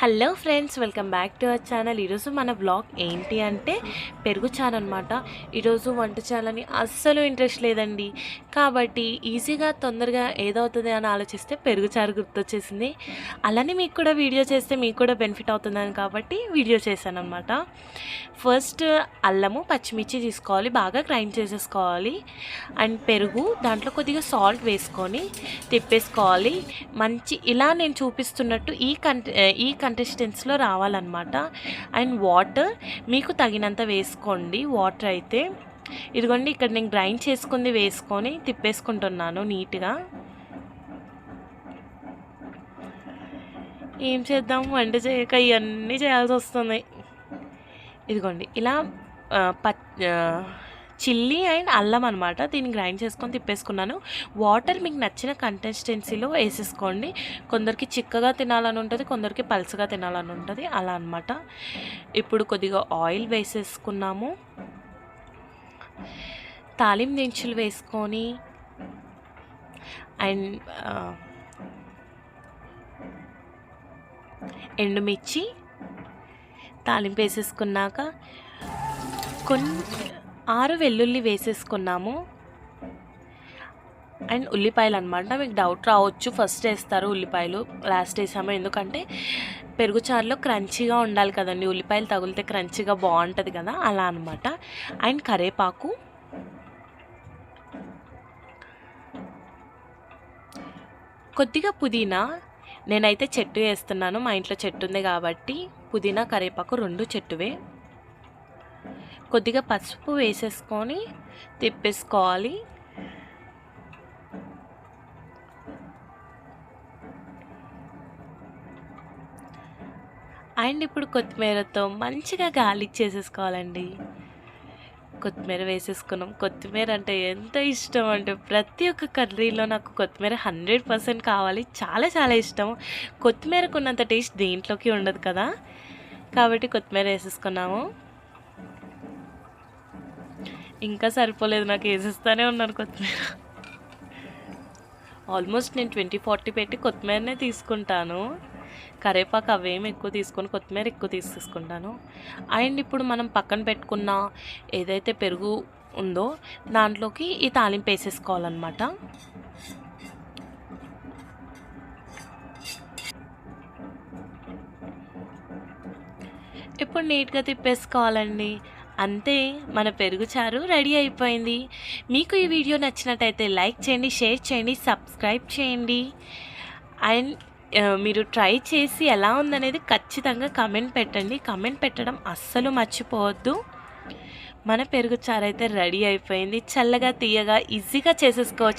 Hello friends welcome back to our channel. ఈరోజు మన blog ఏంటి అంటే పెరుగు చారు అనమాట ఈరోజు వంట చేయాలని అస్సలు ఇంట్రెస్ట్ లేదండి. కాబట్టి ఈజీగా తొందరగా ఏదవుతుంది అని ఆలోచిస్తే పెరుగు చారు గుర్తొచ్చేసింది. అలానే మీకు కూడా వీడియో చేస్తే మీకు కూడా బెనిఫిట్ అవుతుందని కాబట్టి వీడియో చేశాను అనమాట ఫస్ట్ అల్లము పచ్చిమిర్చి తీసుకోవాలి బాగా గ్రైండ్ చేసేసుకోవాలి. అండ్ పెరుగు దాంట్లో కొద్దిగా సాల్ట్ వేసుకొని తిప్పేసుకోవాలి. మంచి ఇలా నేను చూపిస్తున్నట్టు ఈ కంట ఈ కంటెస్టెన్స్లో రావాలన్నమాట. అండ్ వాటర్ మీకు తగినంత వేసుకోండి. వాటర్ అయితే ఇదిగోండి ఇక్కడ నేను గ్రైండ్ చేసుకుంది వేసుకొని తిప్పేసుకుంటున్నాను నీట్గా. ఏం చేద్దాం? వంట చేయక ఇవన్నీ చేయాల్సి వస్తుంది. ఇదిగోండి ఇలా ప చిల్లీ అండ్ అల్లం అనమాట దీన్ని గ్రైండ్ చేసుకొని తిప్పేసుకున్నాను. వాటర్ మీకు నచ్చిన కంటెస్టెన్సీలో వేసేసుకోండి. కొందరికి చిక్కగా తినాలని ఉంటుంది కొందరికి పల్చగా తినాలని ఉంటుంది అలా అనమాట ఇప్పుడు కొద్దిగా ఆయిల్ వేసేసుకున్నాము. తాలిం దించులు వేసుకొని అండ్ ఎండుమిర్చి తాలింపు వేసేసుకున్నాక కొన్ని ఆరు వెల్లుల్లి వేసేసుకున్నాము. అండ్ ఉల్లిపాయలు అనమాట మీకు డౌట్ రావచ్చు. ఫస్ట్ వేస్తారు ఉల్లిపాయలు లాస్ట్ వేసాము. ఎందుకంటే పెరుగు చారులో క్రంచీగా ఉండాలి కదండి. ఉల్లిపాయలు తగిలితే క్రంచీగా బాగుంటుంది కదా. అలా అనమాట అండ్ కరేపాకు. కొద్దిగా పుదీనా. నేనైతే చెట్టు వేస్తున్నాను. మా ఇంట్లో చెట్టు ఉంది కాబట్టి పుదీనా కరేపాకు రెండు చెట్టువే. కొద్దిగా పసుపు వేసేసుకొని తిప్పేసుకోవాలి. అండ్ ఇప్పుడు కొత్తిమీరతో మంచిగా గాలి చేసేసుకోవాలండి. కొత్తిమీర వేసేసుకున్నాం. కొత్తిమీర అంటే ఎంత ఇష్టం అంటే ప్రతి ఒక్క కర్రీలో నాకు కొత్తిమీర హండ్రెడ్ పర్సెంట్ కావాలి. చాలా చాలా ఇష్టం కొత్తిమీరకు ఉన్నంత టేస్ట్ దేంట్లోకి ఉండదు కదా. కాబట్టి కొత్తిమీర వేసేసుకున్నాము. ఇంకా సరిపోలేదు నాకు వేసేస్తానే ఉన్నాను కొత్తిమీర. ఆల్మోస్ట్ నేను ట్వంటీ ఫార్టీ పెట్టి కొత్తిమీరనే తీసుకుంటాను. కరేపాకు అవేమి ఎక్కువ తీసుకొని కొత్తిమీర ఎక్కువ తీసుకుంటాను అండ్ ఇప్పుడు మనం పక్కన పెట్టుకున్న ఏదైతే పెరుగు ఉందో దాంట్లోకి ఈ తాలింపు వేసేసుకోవాలన్నమాట. ఇప్పుడు నీట్గా తిప్పేసుకోవాలండి. అంతే మన పెరుగు చారు రెడీ అయిపోయింది. మీకు ఈ వీడియో నచ్చినట్టయితే లైక్ చేయండి షేర్ చేయండి సబ్స్క్రైబ్ చేయండి. అండ్ మీరు ట్రై చేసి ఎలా ఉందనేది ఖచ్చితంగా కమెంట్ పెట్టండి. కమెంట్ పెట్టడం అస్సలు మర్చిపోవద్దు. మన పెరుగు చారు అయితే రెడీ అయిపోయింది. చల్లగా తీయగా ఈజీగా చేసేసుకోవచ్చు.